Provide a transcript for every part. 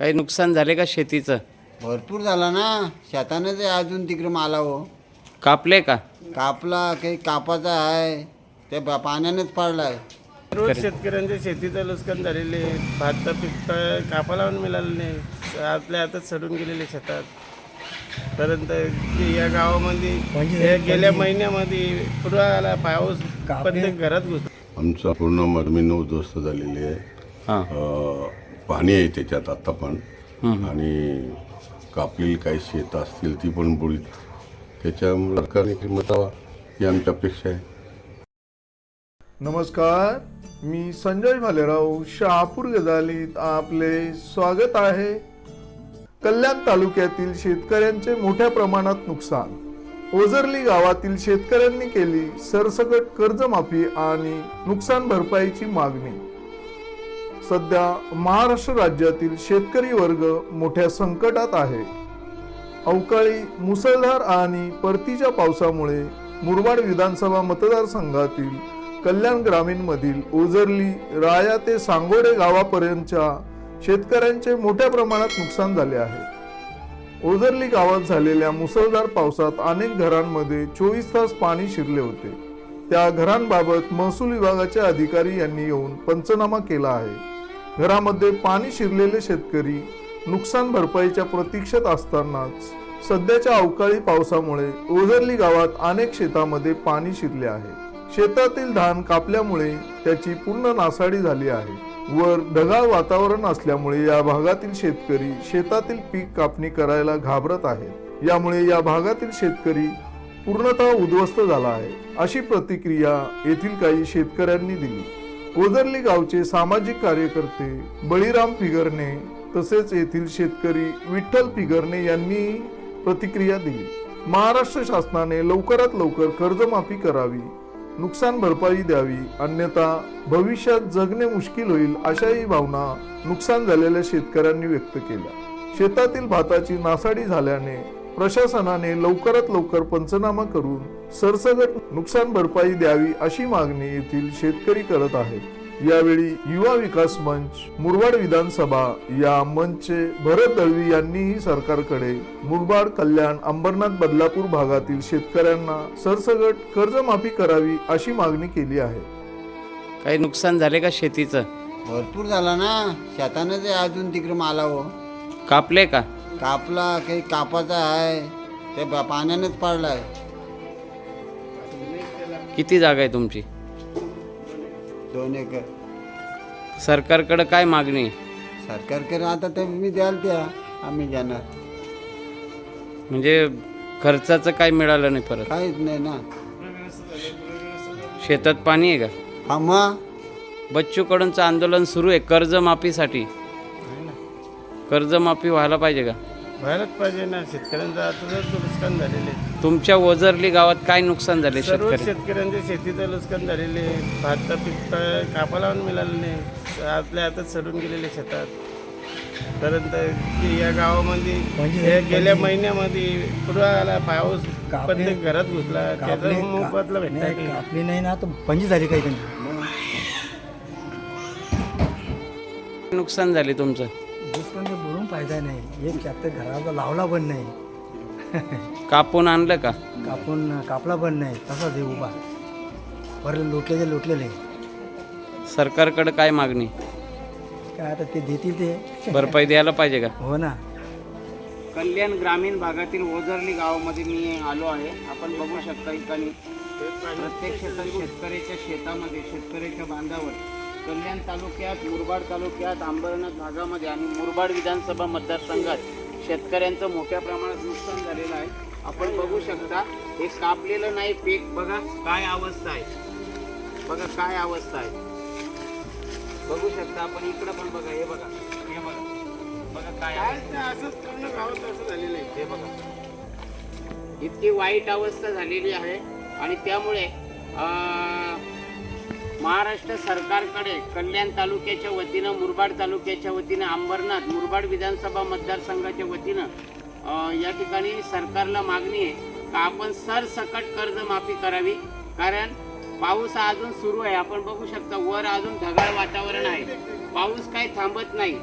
काही नुकसान झाले का शेतीचं? भरपूर झाला ना. शेतानं ते अजून तिकडे माला हो. कापले का? कापला काही कापाचा आहे. ते पा- पाण्यानेच पाडलाय. रोज शेतकऱ्यांच्या शेतीचं नुकसान झालेले भात पीक कापाला पण मिळालं नाही. आपल्या हातात सडून गेलेले शेतात. परंतु ते या गावामध्ये या गेल्या महिन्यामध्ये पुरा आला पाऊस प्रत्येक घरात घुसला आमचं पूर्ण जमीन उद्ध्वस्त झालेली आहे हां. अं, पाणी आहे त्याच्यात आता पण. आणि कापलेली काही शेत असतील ती पण बुडीत त्याच्यामुळे सरकारने किंमत हवा ही आमची अपेक्षा आहे. नमस्कार मी संजय भालेराव शहापूर गजालीत आपले स्वागत आहे. कल्याण तालुक्यातील शेतकऱ्यांचे मोठ्या प्रमाणात नुकसान. ओझरली गावातील शेतकऱ्यांनी केली सरसकट कर्जमाफी आणि नुकसान भरपाईची मागणी. सध्या महाराष्ट्र राज्यातील शेतकरी वर्ग मोठ्या संकटात आहे. अवकाळी मुसळधार आणि परतीच्या पावसामुळे मुरबाड विधानसभा मतदारसंघातील कल्याण ग्रामीणमधील ओझरली राया ते सांगोडे गावापर्यंतच्या शेतकऱ्यांचे मोठ्या प्रमाणात नुकसान झाले आहे. ओझरली गावात झालेल्या मुसळधार पावसात अनेक घरांमध्ये चोवीस तास पाणी शिरले होते. त्या घरांबाबत महसूल विभागाचे अधिकारी यांनी येऊन पंचनामा केला आहे. घरामध्ये पाणी शिरलेले शेतकरी नुकसान भरपाईच्या प्रतीक्षेत असतानाच सध्याच्या अवकाळी पावसामुळे ओझरली गावात अनेक शेतामध्ये पाणी शिरले आहे. शेतातील धान कापल्यामुळे त्याची पूर्ण नासाडी झाली आहे. वर ढगाळ वातावरण असल्यामुळे या भागातील शेतकरी शेतातील पीक कापणी करायला घाबरत आहेत. यामुळे या भागातील शेतकरी पूर्णतः उद्ध्वस्त झाला आहे अशी प्रतिक्रिया येथील काही शेतकऱ्यांनी दिली. ओझरली गावचे सामाजिक कार्यकर्ते बळीराम फिगरणे तसेच येथील शेतकरी विठ्ठल फिगरणे यांनी प्रतिक्रिया दिली. महाराष्ट्र शासनाने लवकरात लवकर कर्जमाफी करावी नुकसान भरपाई द्यावी अन्यथा भविष्यात जगणे मुश्किल होईल अशाही भावना नुकसान झालेल्या शेतकऱ्यांनी व्यक्त केल्या. शेतातील भाताची नासाडी झाल्याने प्रशासनाने लवकरात लवकर पंचनामा करून सरसगट नुकसान भरपाई द्यावी अशी मागणी येथील शेतकरी करत आहेत. यावेळी युवा विकास मंच मुरबाड विधानसभा या मंचचे भरत दळवी यांनीही सरकारकडे मुरबाड कल्याण अंबरनाथ बदलापूर भागातील शेतकऱ्यांना सरसगट कर्जमाफी करावी अशी मागणी केली आहे. काही नुकसान झाले का शेतीचं? भरपूर झाला ना. शेतानं ते अजून तिकडे माला हो कापले का? कापला काही कापाचा आहे ते पाण्यानेच पाडलाय. किती जागा आहे तुमची? दोन एकर. सरकारकडे काय मागणी? आहे? सरकारकडे आता ते मी द्याल त्या आम्ही जाणार म्हणजे खर्चाचं काय मिळालं नाही परत? काहीच नाही ना. शेतात पाणी आहे का? हा मग? बच्चू कडूंचं आंदोलन सुरू आहे कर्जमाफीसाठी. कर्जमाफी व्हायला पाहिजे का? व्हायलाच पाहिजे ना. शेतकऱ्यांचं आता नुकसान झालेले तुमच्या ओझरली गावात काय नुकसान झाले सर्व शेतकरी? शेतकऱ्यांच्या शेतीचं नुकसान झालेले भात पीक कापाला पण मिळालं नाही. आपल्या हातात सडून गेलेले शेतात. परंतु ते या गावामध्ये या गेल्या महिन्यामध्ये पुरा आला? पाऊस प्रत्येक घरात घुसला. त्याचा मोबदला भेटला नाही नाही. कापली नाही ना तर पंजी झाली काही त्यांची नुकसान झाले तुमचं? फायदा नाही. एक चॅप्टर घराचा लावला पण नाही. कापून आणलं का? कापून कापला पण नाही. तसाच आहे उभा. बरं लोटलेले लोटलेले. सरकारकडे काय मागणी? काय आता ते देतील ते. भरपाई द्यायला पाहिजे का? हो ना. कल्याण ग्रामीण भागातील ओझरली गावामध्ये मी आलो आहे. आपण बघू शकता ठिकाणी प्रत्येक शेतात शेतकऱ्याच्या शेतामध्ये शेतकऱ्याच्या बांधावर. कल्याण तालुक्यात मुरबाड तालुक्यात अंबरनाथ भागामध्ये आणि मुरबाड विधानसभा मतदारसंघात शेतकऱ्यांचं मोठ्या प्रमाणात नुकसान झालेलं आहे. आपण बघू शकता हे कापलेलं नाही पीक बघा काय अवस्था आहे. बघा काय अवस्था आहे. बघू शकता आपण इकडं पण बघा हे बघा हे बघा बघा काय असंच पूर्ण गावात असं झालेलं आहे. हे बघा. इतकी वाईट अवस्था झालेली आहे आणि त्यामुळे महाराष्ट्र सरकारकडे कल्याण तालुक्याच्या वतीनं मुरबाड तालुक्याच्या वतीनं अंबरनाथ मुरबाड विधानसभा मतदारसंघाच्या वतीनं या ठिकाणी सरकारला मागणी आहे का आपण सरसकट कर्जमाफी करावी? कारण पाऊस हा अजून सुरू आहे. आपण बघू शकता वर अजून ढगाळ वातावरण आहे. पाऊस काही थांबत नाही.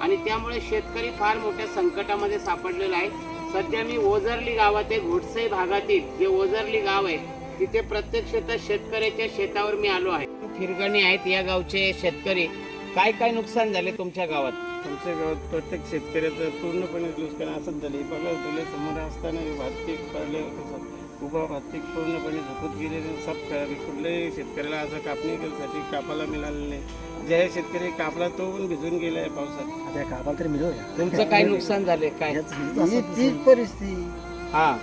आणि त्यामुळे शेतकरी फार मोठ्या संकटामध्ये सापडलेला आहे. सध्या मी ओझरली गावात आहे घोटसई भागातील. जे ओझरली गाव आहे तिथे प्रत्यक्षतः शेतकऱ्याच्या शेतावर मी आलो आहे. फिरगणी आहेत या गावचे शेतकरी. काय काय नुकसान झाले तुमच्या गावात? आमच्या गावात प्रत्येक शेतकऱ्याचं पूर्णपणे नुकसान असंच झाले. बघा तुला समोर असताना भात पीक पडले. उभा भात पीक पूर्णपणे झोपत गेलेले सब. कुठल्याही शेतकऱ्याला असं कापणी करण्यासाठी कापाला मिळालं नाही. ज्या शेतकरी कापला तो पण भिजून गेला आहे पावसात. आता कापाल तरी मिळू तुमचं काय नुकसान झाले काय? ही तीच परिस्थिती. हा.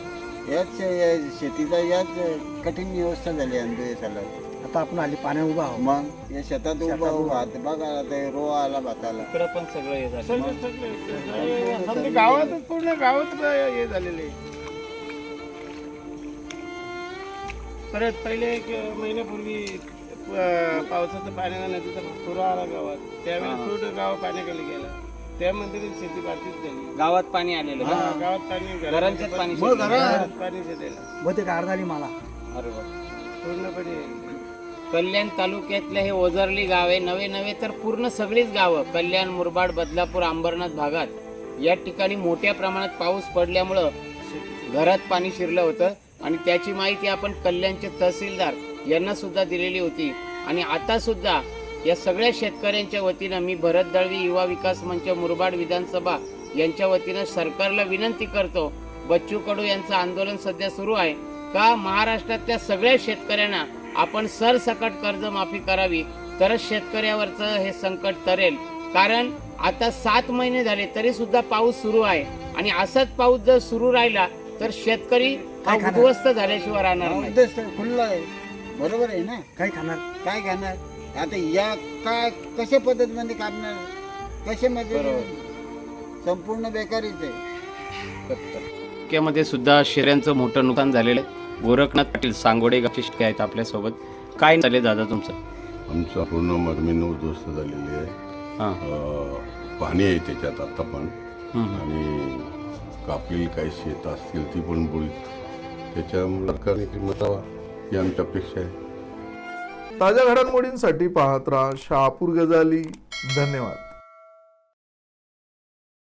याच या शेतीचा याच कठीण व्यवस्था झाली देशाला आता आपण आली पाण्यात उभा आहोत. मग या शेतात उभा उभा आता बघा आता हे रो आला भाताला. इकडं पण सगळं हे झालं. सगळं सगळं समजा गावात पूर्ण गावात हे झालेले. परत पहिले एक महिन्यापूर्वी प- पावसाचं पाण्याचा नदीचा पुरा आला गावात. त्यावेळेस पूर्ण गाव पाण्याखाली गेला. त्यामध्ये ती शेती बाधित झाली. गावात पाणी आलेलं का? हा, गावात पाणी घरांच्यात पाणी मग शिरलं. घरात पाणी शेताला. बहुतेक अर्धा आली मला. अरे वा. पूर्णपणे कल्याण तालुक्यातलं हे ओझरली गाव आहे. नवे नवे तर पूर्ण सगळीच गावं कल्याण मुरबाड बदलापूर अंबरनाथ भागात. या ठिकाणी मोठ्या प्रमाणात पाऊस पडल्यामुळं घरात पाणी शिरलं होतं आणि त्याची माहिती आपण कल्याणचे तहसीलदार यांना सुद्धा दिलेली होती. आणि आता सुद्धा या सगळ्या शेतकऱ्यांच्या वतीनं मी भरत दळवी युवा विकास मंच मुरबाड विधानसभा यांच्या वतीनं सरकारला विनंती करतो बच्चू कडू यांचं आंदोलन सध्या सुरू आहे. का महाराष्ट्रातल्या सगळ्या शेतकऱ्यांना आपण सरसकट कर्जमाफी करावी तरच शेतकऱ्यावरचं हे संकट तरेल. कारण आता सात महिने झाले तरी सुद्धा पाऊस सुरू आहे. आणि असाच पाऊस जर सुरू राहिला तर शेतकरी हा उद्ध्वस्त झाल्याशिवाय राहणार नाही. उद्देश खुल्ला आहे. बरोबर आहे ना? काही खाणार? काय खाणार? आता या काय कशा पद्धतीमध्ये कापणार? कशामध्ये संपूर्ण बेकारीच आहे. तालुक्यामध्ये सुद्धा शेऱ्यांचं मोठं नुकसान झालेलं आहे. गोरखनाथ पाटील सांगोडे गावचे आहेत आपल्यासोबत. काय झाले दादा तुमचं? आमचं पूर्ण मर्मीनं उद्ध्वस्त झालेली आहे. हां. अं, पाणी आहे त्याच्यात आता पण. आणि कापलेली काही शेत असतील ती पण बुडीत त्याच्यामुळे सरकारने किंमत हवा ही आमची अपेक्षा आहे. ताज्या घडामोडींसाठी पाहत राहा शहापूर गजाली. धन्यवाद.